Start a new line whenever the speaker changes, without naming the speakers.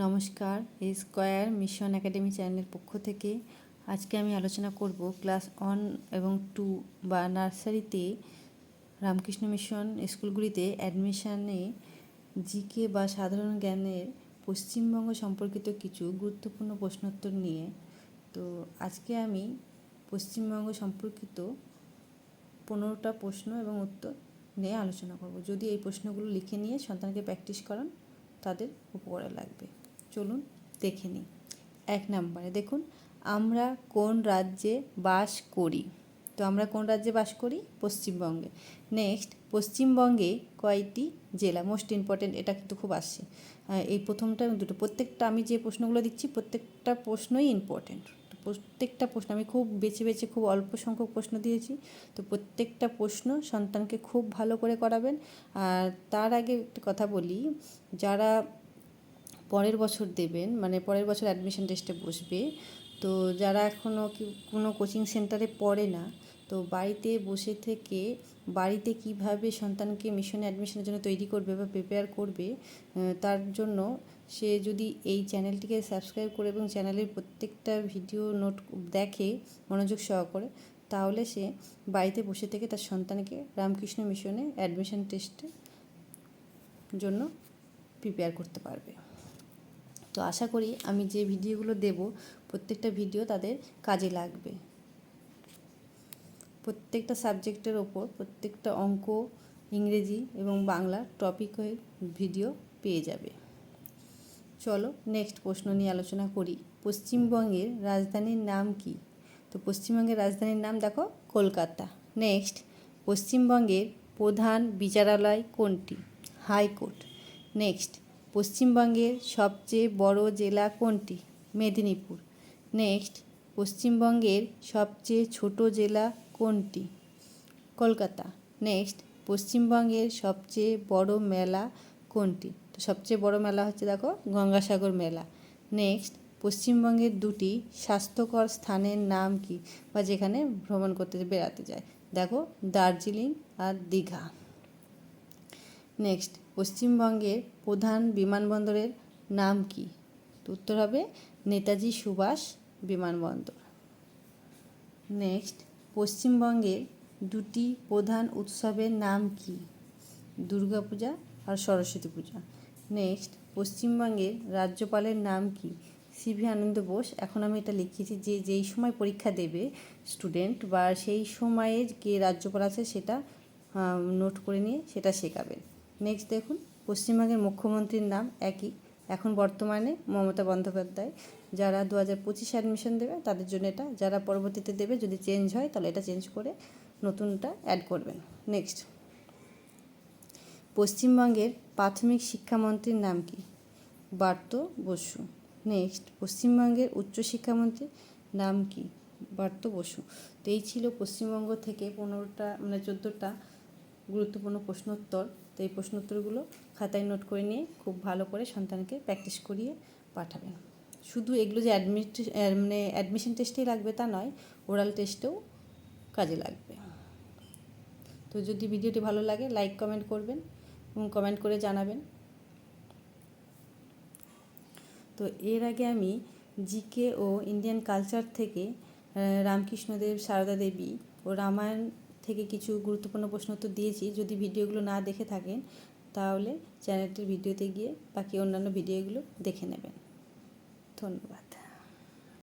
নমস্কার square mission academy চ্যানেলের পক্ষ থেকে আজকে আমি আলোচনা করব ক্লাস ওয়ান এবং টু বা নার্সারিতে রামকৃষ্ণ মিশন স্কুলগুলিতে অ্যাডমিশানে জিকে বা সাধারণ জ্ঞানের পশ্চিমবঙ্গ সম্পর্কিত কিছু গুরুত্বপূর্ণ প্রশ্নোত্তর নিয়ে। তো আজকে আমি পশ্চিমবঙ্গ সম্পর্কিত পনেরোটা প্রশ্ন এবং উত্তর নিয়ে আলোচনা করব। যদি এই প্রশ্নগুলো লিখে নিয়ে সন্তানকে প্র্যাকটিস করান, তাদের উপকারে লাগবে। চলুন দেখে নিই। এক নম্বরে দেখুন, আমরা কোন রাজ্যে বাস করি? তো আমরা কোন রাজ্যে বাস করি? পশ্চিমবঙ্গে। নেক্সট, পশ্চিমবঙ্গে কয়টি জেলা? মোস্ট ইম্পর্টেন্ট, এটা কিন্তু খুব আসছে। এই প্রথমটা দুটো, প্রত্যেকটা আমি যে প্রশ্নগুলো দিচ্ছি, প্রত্যেকটা প্রশ্নই ইম্পর্টেন্ট তো প্রত্যেকটা প্রশ্ন, আমি খুব বেছে বেছে খুব অল্প সংখ্যক প্রশ্ন দিয়েছি, তো প্রত্যেকটা প্রশ্ন সন্তানকে খুব ভালো করে করাবেন। আর তার আগে একটা কথা বলি, যারা পরের বছর দেবেন মানে পরের বছর অ্যাডমিশন টেস্টে বসবে। তো যারা এখনও কোনো কোচিং সেন্টারে পড়ে না, তো বাড়িতে বসে থেকে বাড়িতে কীভাবে সন্তানকে মিশনে অ্যাডমিশনের জন্য তৈরি করবে বা প্রিপেয়ার করবে তার জন্য সে যদি এই চ্যানেলটিকে সাবস্ক্রাইব করে এবং চ্যানেলের প্রত্যেকটা ভিডিও নোট দেখে মনোযোগ সহকারে, তাহলে সে বাড়িতে বসে থেকে তার সন্তানকে রামকৃষ্ণ মিশনে অ্যাডমিশন টেস্টের জন্য প্রিপেয়ার করতে পারবে। তো আশা করি আমি যে ভিডিওগুলো দেব, প্রত্যেকটা ভিডিও তাদের কাজে লাগবে। প্রত্যেকটা সাবজেক্টের ওপর প্রত্যেকটা অঙ্ক, ইংরেজি এবং বাংলা টপিক হয়ে ভিডিও পেয়ে যাবে। চলো নেক্সট প্রশ্ন নিয়ে আলোচনা করি। পশ্চিমবঙ্গের রাজধানীর নাম কি? তো পশ্চিমবঙ্গের রাজধানীর নাম দেখো কলকাতা। নেক্সট পশ্চিমবঙ্গের প্রধান বিচারালয় কোনটি? হাইকোর্ট। নেক্সট পশ্চিমবঙ্গের সবচেয়ে বড় জেলা কোনটি? মেদিনীপুর। নেক্সট, পশ্চিমবঙ্গের সবচেয়ে ছোট জেলা কোনটি? কলকাতা। নেক্সট, পশ্চিমবঙ্গের সবচেয়ে বড় মেলা কোনটি? তো সবচেয়ে বড় মেলা হচ্ছে দেখো, গঙ্গাসাগর মেলা। নেক্সট, পশ্চিমবঙ্গের দুটি স্বাস্থ্যকর স্থানের নাম কি? বা যেখানে ভ্রমণ করতে বেড়াতে যায়। দেখো, দার্জিলিং আর দীঘা। নেক্সট পশ্চিমবঙ্গের প্রধান বিমানবন্দরের নাম কি? উত্তর হবে নেতাজি সুভাষ বিমানবন্দর। নেক্সট, পশ্চিমবঙ্গের দুটি প্রধান উৎসবের নাম কি? দুর্গাপূজা আর সরস্বতী পূজা। নেক্সট, পশ্চিমবঙ্গের রাজ্যপালের নাম কি? সিভি আনন্দ বোস। এখন আমি এটা লিখেছি যে যেই সময় পরীক্ষা দেবে স্টুডেন্ট বা সেই সময়ে কে রাজ্যপাল আছে সেটা নোট করে নিয়ে সেটা শেখাবেন। নেক্সট দেখুন, পশ্চিমবঙ্গের মুখ্যমন্ত্রীর নাম একই। এখন বর্তমানে মমতা বন্দ্যোপাধ্যায়, যারা দু হাজার পঁচিশে অ্যাডমিশন দেবে, তাদের জন্য এটা। যারা পরবর্তীতে দেবে, যদি চেঞ্জ হয়, তাহলে এটা চেঞ্জ করে নতুনটা অ্যাড করবেন। নেক্সট পশ্চিমবঙ্গের প্রাথমিক শিক্ষামন্ত্রীর নাম কি? বার্ত বসু। নেক্সট পশ্চিমবঙ্গের উচ্চশিক্ষামন্ত্রীর নাম কি? বার্ত বসু। তো এই ছিল পশ্চিমবঙ্গ থেকে পনেরোটা মানে চোদ্দোটা গুরুত্বপূর্ণ প্রশ্নোত্তর। তো এই প্রশ্নোত্তরগুলো খাতায় নোট করে নিয়ে খুব ভালো করে সন্তানকে প্র্যাকটিস করিয়ে পাঠাবেন। শুধু এগুলো যে অ্যাডমিট মানে অ্যাডমিশন টেস্টেই লাগবে তা নয়, ওরাল টেস্টেও কাজে লাগবে। তো যদি ভিডিওটি ভালো লাগে, লাইক, কমেন্ট করবেন এবং কমেন্ট করে জানাবেন। তো এর আগে আমি জিকে ও ইন্ডিয়ান কালচার থেকে রামকৃষ্ণদেব, সারদা দেবী ও রামায়ণ থেকে কিছু গুরুত্বপূর্ণ প্রশ্ন উত্তর দিয়েছি। যদি ভিডিওগুলো না দেখে থাকেন, তাহলে চ্যানেলটির ভিডিওতে গিয়ে বাকি অন্যান্য ভিডিওগুলো দেখে নেবেন। ধন্যবাদ।